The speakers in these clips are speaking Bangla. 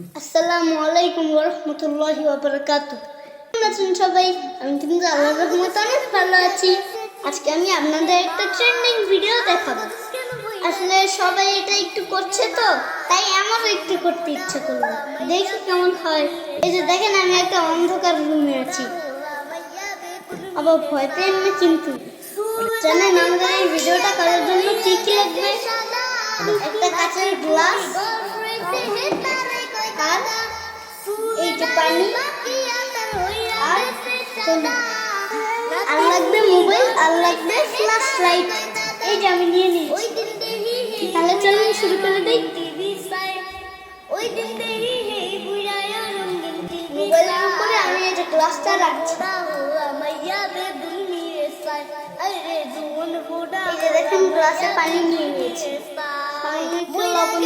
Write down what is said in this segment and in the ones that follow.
আসসালামু আলাইকুম রহমতুল্লাহি ওয়াবারাকাতু কেমন আছেন সবাই? আমি কিন্তু আল্লাহর রহমতে অনেক ভালো আছি। আজকে আমি আপনাদের একটা ট্রেন্ডিং ভিডিও দেখাবো। আসলে সবাই এটা একটু করছে তো, তাই আমারও একটু করতে ইচ্ছা করল। দেখি কেমন হয়। এই যে দেখেন, আমি একটা অন্ধকার রুমে আছি। আবার ভয় পেন না কিন্তু। জানেন আমাদের এই ভিডিওটা করার জন্য কি কি লাগবে একটা কাঁচের গ্লাস পানি। আর আর লাগবে মোবাইল আর লাগবে ফ্ল্যাশ লাইট এই আমি নিয়ে নিয়েছি। তাহলে চলুন শুরু করে মোবাইলের উপরে আমি এই যে গ্লাসটা রাখছি। দেখেন গ্লাসে পানি নিয়ে নিয়েছি। লবণ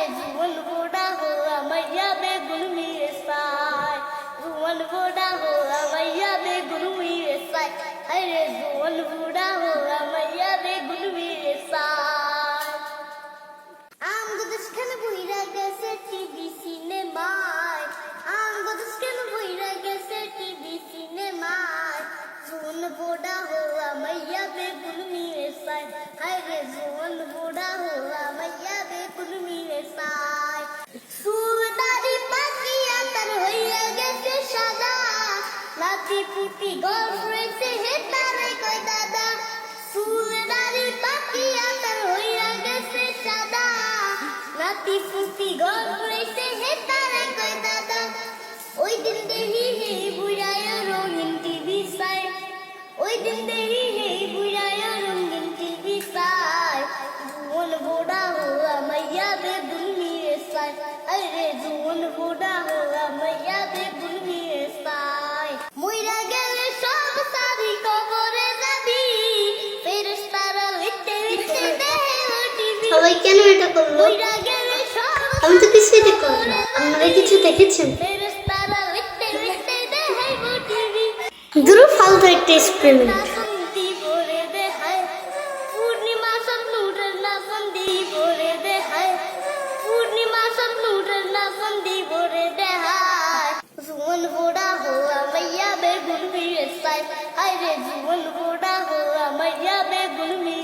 রে জুমন বোড়া হো, আমাইয়া বেগুন মিয়ে সাই। জুমন বোড়া হো, আমাইয়া বেগুন মিয়ে সাই। হায় রে জুমন বোড়া হো, আমাইয়া বেগুন মিয়ে সাই। আমগো দেশখানে বইরা গেছে টিভি সিনেমায়? আমগো দেশখানে বইরা গেছে টিভি সিনেমায়? জোন বোড়া হো, আমাইয়া বেগুন মিয়ে সাই। হায় রে জোন বোড়া মিয়ে সাই সুলতানি তার হইয়া গেছে সাদা। নাতি পুতি গল্প রয়েছে হে তারে কই দাদা। সুলতানি পাকিয়া তার হইয়া গেছে সাদা। নাতি পুতি গল্প রয়েছে হে তারে কই দাদা। ওই দিন দেহি আরে জুন বোড়া হো বেগুন নিয়ে সাই মুইরা গেলে সব সারি কবরে যাবি। ফেরেশতারা লিখতে লিখতে দেহে টিভি সবাই কেন এটা করল? মুইরা গেলে সব আমি তো কিছুই দেখলাম আপনারা কিছু দেখেছেন? ফেরেশতারা লিখতে লিখতে দেহে টিভি দুরু ফালতু একটা এক্সপেরিমেন্ট পাই হাইরে জীবন গোড়া হওয়া মাইয়া বেগুন মিয়া